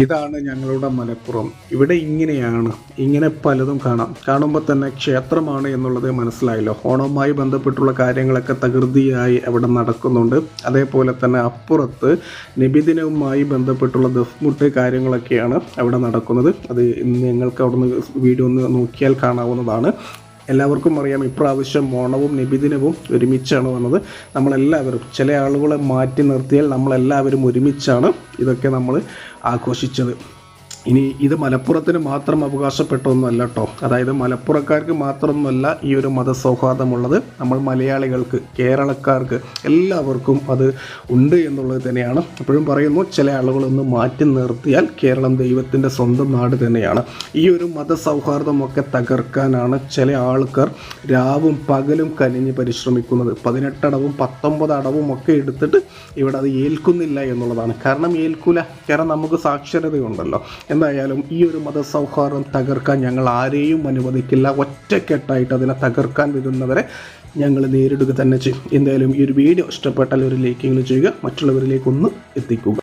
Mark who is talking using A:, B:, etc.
A: ഇതാണ് ഞങ്ങളുടെ മലപ്പുറം. ഇവിടെ ഇങ്ങനെയാണ്. ഇങ്ങനെ പലതും കാണാം. കാണുമ്പോൾ തന്നെ ക്ഷേത്രമാണ് എന്നുള്ളത് മനസ്സിലായല്ലോ. ഓണവുമായി ബന്ധപ്പെട്ടുള്ള കാര്യങ്ങളൊക്കെ തകൃതിയായി അവിടെ നടക്കുന്നുണ്ട്. അതേപോലെ തന്നെ അപ്പുറത്ത് നിബിദിനവുമായി ബന്ധപ്പെട്ടുള്ള ദഫ്മുട്ട് കാര്യങ്ങളൊക്കെയാണ് അവിടെ നടക്കുന്നത്. അത് ഞങ്ങൾക്ക് അവിടുന്ന് വീഡിയോ ഒന്ന് നോക്കിയാൽ കാണാവുന്നതാണ്. എല്ലാവർക്കും അറിയാം ഇപ്രാവശ്യം ഓണവും നിബിദിനവും ഒരുമിച്ചാണ് വന്നത്. നമ്മളെല്ലാവരും ചില ആളുകളെ മാറ്റി നിർത്തിയാൽ നമ്മളെല്ലാവരും ഒരുമിച്ചാണ് ഇതൊക്കെ നമ്മൾ ആഘോഷിച്ചത്. ഇനി ഇത് മലപ്പുറത്തിന് മാത്രം അവകാശപ്പെട്ട ഒന്നുമല്ല കേട്ടോ അതായത് മലപ്പുറക്കാർക്ക് മാത്രമൊന്നുമല്ല ഈ ഒരു മതസൗഹാർദ്ദമുള്ളത്. നമ്മൾ മലയാളികൾക്ക് കേരളക്കാർക്ക് എല്ലാവർക്കും അത് ഉണ്ട് എന്നുള്ളത് തന്നെയാണ്. എപ്പോഴും പറയുന്നു ചില ആളുകളൊന്ന് മാറ്റി നിർത്തിയാൽ കേരളം ദൈവത്തിന്റെ സ്വന്തം നാട് തന്നെയാണ്. ഈ ഒരു മതസൗഹാർദ്ദമൊക്കെ തകർക്കാനാണ് ചില ആൾക്കാർ രാവും പകലും കനിഞ്ഞ് പരിശ്രമിക്കുന്നത്. പതിനെട്ടടവും പത്തൊമ്പത് അടവും ഒക്കെ എടുത്തിട്ട് ഇവിടെ അത് ഏൽക്കുന്നില്ല എന്നുള്ളതാണ്. കാരണം ഏൽക്കൂല. കാരണം നമുക്ക് സാക്ഷരതയുണ്ടല്ലോ. എന്തായാലും ഈ ഒരു മതസൗഹാർദ്ദം തകർക്കാൻ ഞങ്ങൾ ആരെയും അനുവദിക്കില്ല. ഒറ്റക്കെട്ടായിട്ട് അതിനെ തകർക്കാൻ വരുന്നവരെ ഞങ്ങൾ നേരിടുക തന്നെ ചെയ്യും. എന്തായാലും ഈ ഒരു വീഡിയോ ഇഷ്ടപ്പെട്ടാൽ ഒരു ലൈക്കിങ് ചെയ്യുക. മറ്റുള്ളവരിലേക്കൊന്ന് എത്തിക്കുക.